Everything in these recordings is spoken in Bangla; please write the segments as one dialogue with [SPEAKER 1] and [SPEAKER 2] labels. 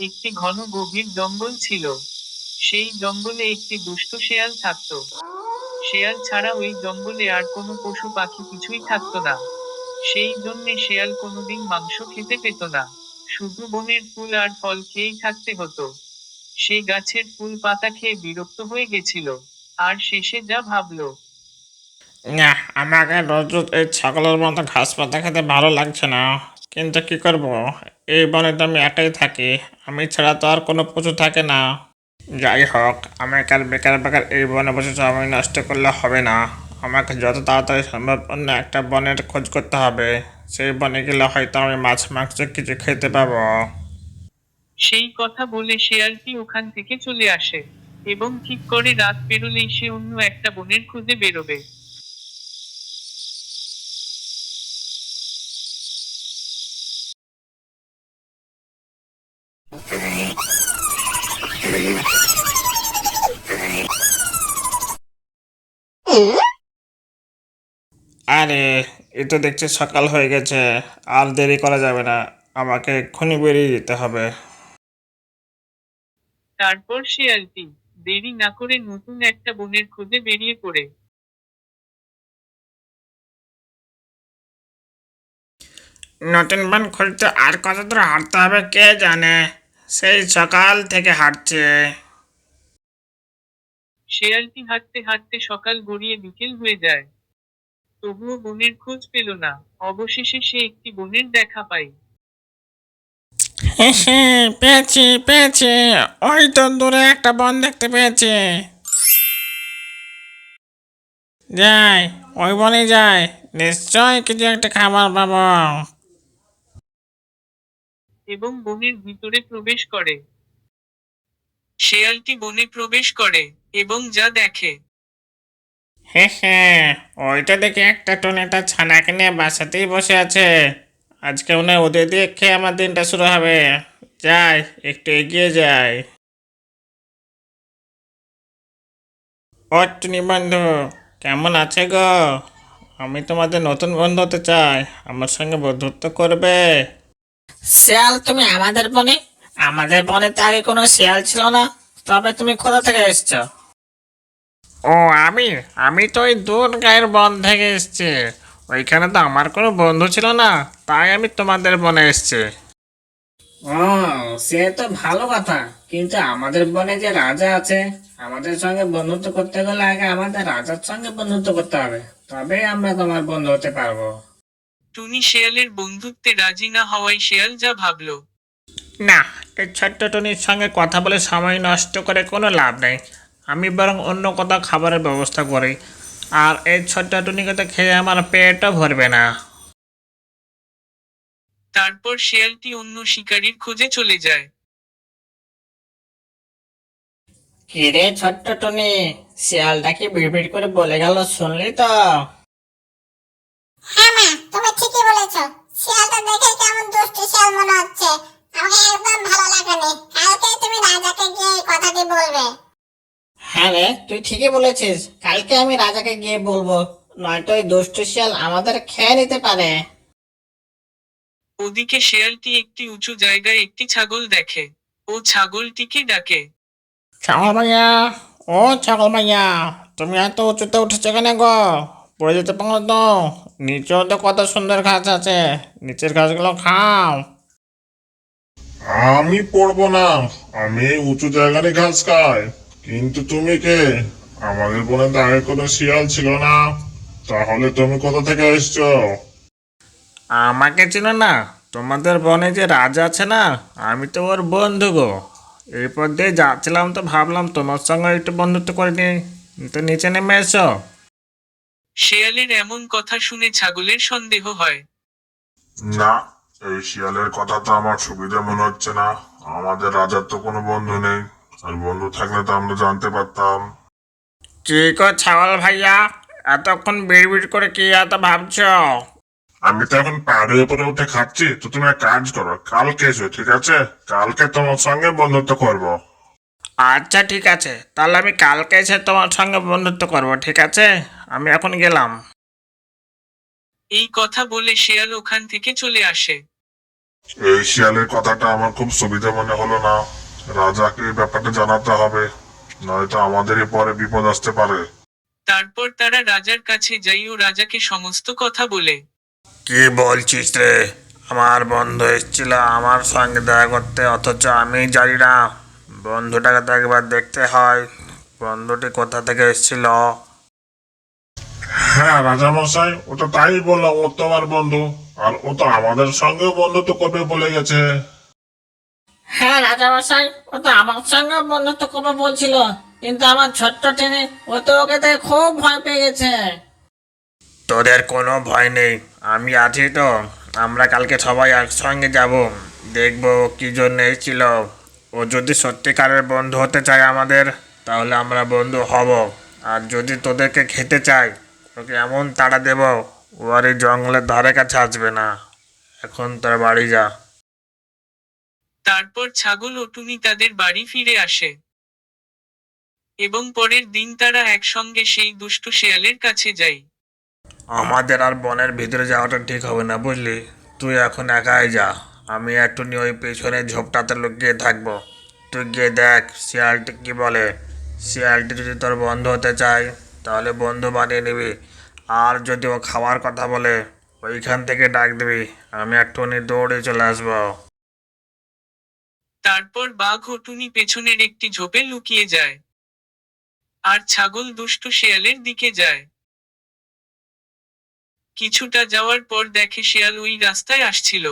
[SPEAKER 1] একটি ঘন গভীর জঙ্গল ছিল। সেই জঙ্গলে একটি দুষ্ট শেয়াল থাকতো। শেয়াল ছাড়া ওই জঙ্গলে আর কোনো পশু পাখি কিছুই থাকতো না। সেই জন্যে শেয়াল কোনোদিন মাংস খেতে পেত না। শুধু বনের ফুল আর ফল খেয়েই থাকতে হতো। সে গাছের ফুল পাতা খেয়ে বিরক্ত হয়ে গেছিল। আর শেষে যা ভাবলো,
[SPEAKER 2] না আমাকে রোজ রোজ এই ছাগলের মতো ঘাস পাতা খেতে ভালো লাগছে না। কিন্তু কি করব? এই বনে তো আমি একাই থাকি, আমি ছাড়া তো আর কোনো পশু থাকে না। যাই হোক আমাকে আর বেকার বেকার এই বনে বসে সময় নষ্ট করলে হবে না। আমাকে যত তাড়াতাড়ি সম্ভব অন্য একটা বনের খোঁজ করতে হবে। সেই বনে গেলে হয়তো আমি মাছ, মাংস কিছু খেতে পাবো।
[SPEAKER 1] সেই কথা বলে শেয়ালটি ওখান থেকে চলে আসে এবং ঠিক করে রাত পেরোলেই সে অন্য একটা বনের খুঁজে বেরোবে।
[SPEAKER 2] আরে এ তো দেখছি সকাল হয়ে গেছে। আর দেরি করা যাবে না। আমাকে এক্ষুনি বেরিয়ে যেতে হবে।
[SPEAKER 1] তারপর শেয়ালটি দেরি না করে নতুন একটা বনের খুঁজে বেরিয়ে পড়ে।
[SPEAKER 2] নতুন বন খুলতে আর কত দূর হাঁটতে হবে কে জানে? সেই সকাল থেকে হাঁটছে।
[SPEAKER 1] শেয়ালটি হাঁটতে হাঁটতে সকাল গড়িয়ে বিকেল হয়ে যায়। তবুও বনের খোঁজ পেল না। অবশেষে সে একটি বনের দেখা পায়।
[SPEAKER 2] পেয়েছি পেয়েছি। ওই তো দূরে একটা বন দেখতে পেয়েছি। যাই ওই বনে যাই। নিশ্চয় কিছু একটা খাবার পাবো।
[SPEAKER 1] এবং বনের ভিতরে প্রবেশ করে। শেয়ালটি বনে প্রবেশ করে এবং যা দেখে।
[SPEAKER 2] হ্যাঁ হে, ওইটা দেখে একটা টনেটা ছানাকে নিয়ে বাসাতেই বসে আছে। আজকে মনে হয় ওদের দিয়ে খেয়ে আমার দিনটা শুরু হবে। যাই, একটু এগিয়ে যাই। ও টুনি বন্ধু, কেমন আছে গো? আমি তোমাদের নতুন বন্ধু হতে চাই। আমার সঙ্গে বন্ধুত্ব করবে?
[SPEAKER 3] শিয়াল তুমি আমাদের বনে? আমাদের বনে তো আগে কোনো শিয়াল ছিল না। তবে তুমি কোথা থেকে এসছো?
[SPEAKER 2] ও আমি আমি তো ওই দূর গায়ের বন থেকে এসেছি। ওইখানে তো আমার কোনো বন্ধু ছিল না তাই আমি তোমাদের বনে এসেছি।
[SPEAKER 3] ও সে তো ভালো কথা। কিন্তু আমাদের বনে যে রাজা আছে আমাদের সঙ্গে বন্ধুত্ব করতে গেলে আগে আমাদের রাজার সঙ্গে বন্ধুত্ব করতে হবে। তবে আমরা তোমার বন্ধু হতে পারব।
[SPEAKER 1] টুনি শেয়ালের বন্ধুত্বে রাজি না হওয়ায় শেয়াল যা ভাবলো।
[SPEAKER 2] না এই ছোট্ট টনির সঙ্গে কথা বলে সময় নষ্ট করে কোনো লাভ নেই। আমি বরং অন্য কোথাও খাবারের ব্যবস্থা করি। আর এই ছোট্ট টুনিকে তো খেয়ে আমার পেটও ভরবে না।
[SPEAKER 1] তারপর শেয়ালটি অন্য শিকারীর খোঁজে চলে যায়।
[SPEAKER 3] কিরে ছোট্ট টনি শিয়ালটা কি বিড়বিড় করে বলে গেল শুনলি তো?
[SPEAKER 4] হ্যাঁ মা তুমি ঠিকই বলেছ শিয়ালটা দেখে শিয়াল মনে হচ্ছে। আমাকে একদম ভালো লাগেনি কালকে তুমি রাজাকে গিয়ে এই কথাটি বলবে।
[SPEAKER 3] হ্যাঁ রে তুই ঠিকই বলেছিস। কালকে আমি রাজাকে গিয়ে বলব। নয়তো ওই দুষ্ট শিয়াল আমাদের খেয়ে নিতে পারে।
[SPEAKER 1] ওদিকে শেয়ালটি একটি উঁচু জায়গায় একটি ছাগল দেখে। ও ছাগলটিকে ডাকে।
[SPEAKER 2] ছাগল মাইয়া ও ছাগল মাইয়া তুমি এত উঁচুতে উঠেছো কেন গো? পড়ে যেতে পারো তো। নিচেও তো কত সুন্দর ঘাস আছে। নিচের ঘাসগুলো খাও।
[SPEAKER 5] আমি পড়ব না। আমি এই উঁচু জায়গায় ঘাস খাই। কিন্তু তুমি কে? আমাদের বনে তো আগে কোনো শিয়াল ছিল না। তাহলে তুমি কোথা থেকে এসছো?
[SPEAKER 2] আমাকে চিনো না? তোমাদের বনে যে রাজা আছে না আমি তো ওর বন্ধু গো। এরপর দিয়ে যাচ্ছিলাম তো ভাবলাম তোমার সঙ্গে একটু বন্ধুত্ব করে নিই। তো নিচে নেমে এসো
[SPEAKER 1] শেয়ালের এমন কথা শুনে ছাগলের সন্দেহ হয়।
[SPEAKER 5] না এই শিয়ালের কথা তো আমার সুবিধা মনে হচ্ছে না। আমাদের রাজার তো কোনো বন্ধু নেই। আর বন্ধু থাকলে তো আমরা জানতে পারতাম।
[SPEAKER 2] ছাগল ভাইয়া এতক্ষণ বিড় বিড় করে কি এত ভাবছ?
[SPEAKER 5] আমি তো এখন পাহাড়ের উপরে উঠে খাচ্ছি তো তুমি এক কাজ করো কালকে এসো ঠিক আছে? কালকে তোমার সঙ্গে বন্ধুত্ব করব।
[SPEAKER 2] আচ্ছা ঠিক আছে। তাহলে আমি কালকে এসে তোমার সঙ্গে বন্ধুত্ব করব ঠিক আছে? আমি এখন গেলাম।
[SPEAKER 1] এই কথা বলে শেয়াল ওখান থেকে চলে আসে।
[SPEAKER 5] এই শিয়ালের কথাটা আমার খুব সুবিধা মনে হলো না। রাজাকে এই ব্যাপারটা জানাতে হবে নয়তো আমাদেরই পরে বিপদ আসতে পারে।
[SPEAKER 1] তারপর তারা রাজার কাছে যাই ও রাজাকে সমস্ত কথা বলে।
[SPEAKER 2] কি বলছিস রে? আমার বন্ধু এসেছিল আমার সঙ্গে দেখা করতে অথচ আমি জানি না। বন্ধুটাকে তো একবার দেখতে হয়। বন্ধুটি কোথা থেকে এসেছিল?
[SPEAKER 5] হ্যাঁ রাজামশাই ও তো তাই বললাম ও তো আমার বন্ধু। আর ও তো আমাদের সঙ্গেও বন্ধুত্ব করবে বলে গেছে।
[SPEAKER 3] হ্যাঁ রাজামশাই ও তো আমার সঙ্গে বন্ধুত্ব করবে বলছিল। কিন্তু আমার ছোট্ট টেনে ও তো ওকে দেখে খুব ভয় পেয়ে গেছে।
[SPEAKER 2] তোদের কোনো ভয় নেই আমি আছি তো। আমরা কালকে সবাই একসঙ্গে যাব। দেখব কি জন্য এসেছিল ও যদি সত্যিকারের বন্ধু হতে চায় আমাদের তাহলে আমরা বন্ধু হব। আর যদি তোদেরকে খেতে চাই ওকে এমন তাড়া দেব ও আর এই জঙ্গলের ধারে কাছে আসবে না। এখন তোর বাড়ি যা।
[SPEAKER 1] তারপর ছাগল ও টুনি তাদের বাড়ি ফিরে আসে। এবং পরের দিন তারা একসঙ্গে সেই দুষ্টু শেয়ালের কাছে যায়।
[SPEAKER 2] আমাদের আর বনের ভিতরে যাওয়াটা ঠিক হবে না বুঝলি? তুই এখন একাই যা। আমি একটু নিয়ে ওই পেছনে ঝোপটাতে লুকিয়ে থাকব। তুই গিয়ে দেখ শিয়ালটি কি বলে। শিয়ালটি যদি তোর বন্ধ হতে চায় তাহলে বন্ধু বানিয়ে নিবি। আর যদি ও খাওয়ার কথা বলে ওইখান থেকে ডাক দিবি। আমি একটুখানি দৌড়ে চলে আসব।
[SPEAKER 1] তারপর বাঘ ও টুনি পেছনের একটি ঝোপে লুকিয়ে যায়। আর ছাগল দুষ্টু শেয়ালের দিকে যায়। কিছুটা যাওয়ার পর দেখে শেয়াল ওই রাস্তায় আসছিল।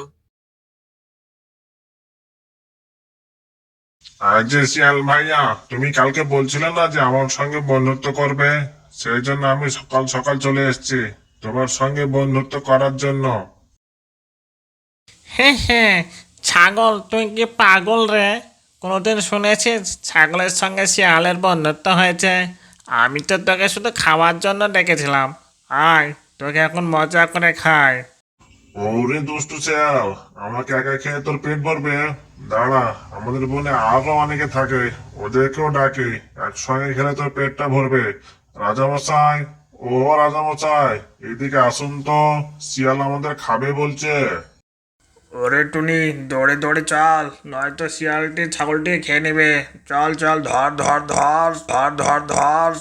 [SPEAKER 5] আর যে শিয়াল ভাইয়া তুমি কালকে বলছিলে না যে আমার সঙ্গে বন্ধুত্ব করবে? সেই জন্য আমি সকাল সকাল চলে এসেছি তোমার সঙ্গে বন্ধুত্ব করার জন্য।
[SPEAKER 6] হ্যাঁ হ্যাঁ ছাগল তুই কি পাগল রে? কোনোদিন শুনেছিস ছাগলের সঙ্গে শিয়ালের বন্ধুত্ব হয়েছে? আমি তো তোকে শুধু খাওয়ার জন্য ডেকেছিলাম। আয় তোকে এখন মজা করে খাই।
[SPEAKER 5] ওরে দুষ্টু শিয়াল আমাকে একা খেয়ে তোর পেট ভরবে? দাঁড়া আমাদের বনে আরও অনেকে থাকে ওদেরকেও ডাকি একসঙ্গে খেলে তোর পেটটা ভরবে। রাজামশাই, ও রাজামশাই, এদিকে আসুন তো, শিয়াল আমাদের খাবে বলছে।
[SPEAKER 2] ওরে টুনি, দৌড়ে দৌড়ে চল, নয়তো শিয়ালটি ছাগলটি খেয়ে নেবে। চল চল, ধর ধর ধর ধর ধর ধর।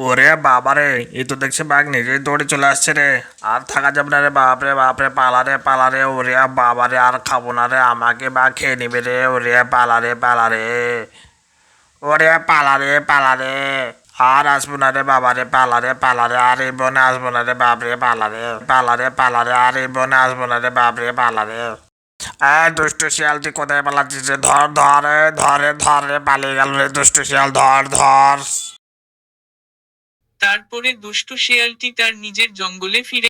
[SPEAKER 2] ওরে বাবারে এই তো দেখছে বাঘ নিজেই দৌড়ে চলে আসছে রে। আর থাকা যাবে না রে, বাপরে বাপরে পালারে পালারে ওরে বাবারে, আর খাব না রে, আমাকে বা খেয়ে নিবে রে, ওরে পালারে পালারে ওরে পালারে পালারে আর আসব না রে বাবারে পালারে পালারে আর এই বনে আসব না রে বাপরে পালারে পালারে পালারে আর এই বনে আসব না রে বাপরে পালারে এ দুষ্টু শিয়াল কোথায় পালাচ্ছিস রে? ধর, ধরে ধরে ধরে পালিয়ে গেল রে দুষ্টু শিয়াল, ধর ধর।
[SPEAKER 1] তারপরে দুষ্টু শিয়ালটি তার নিজের জঙ্গলে ফিরে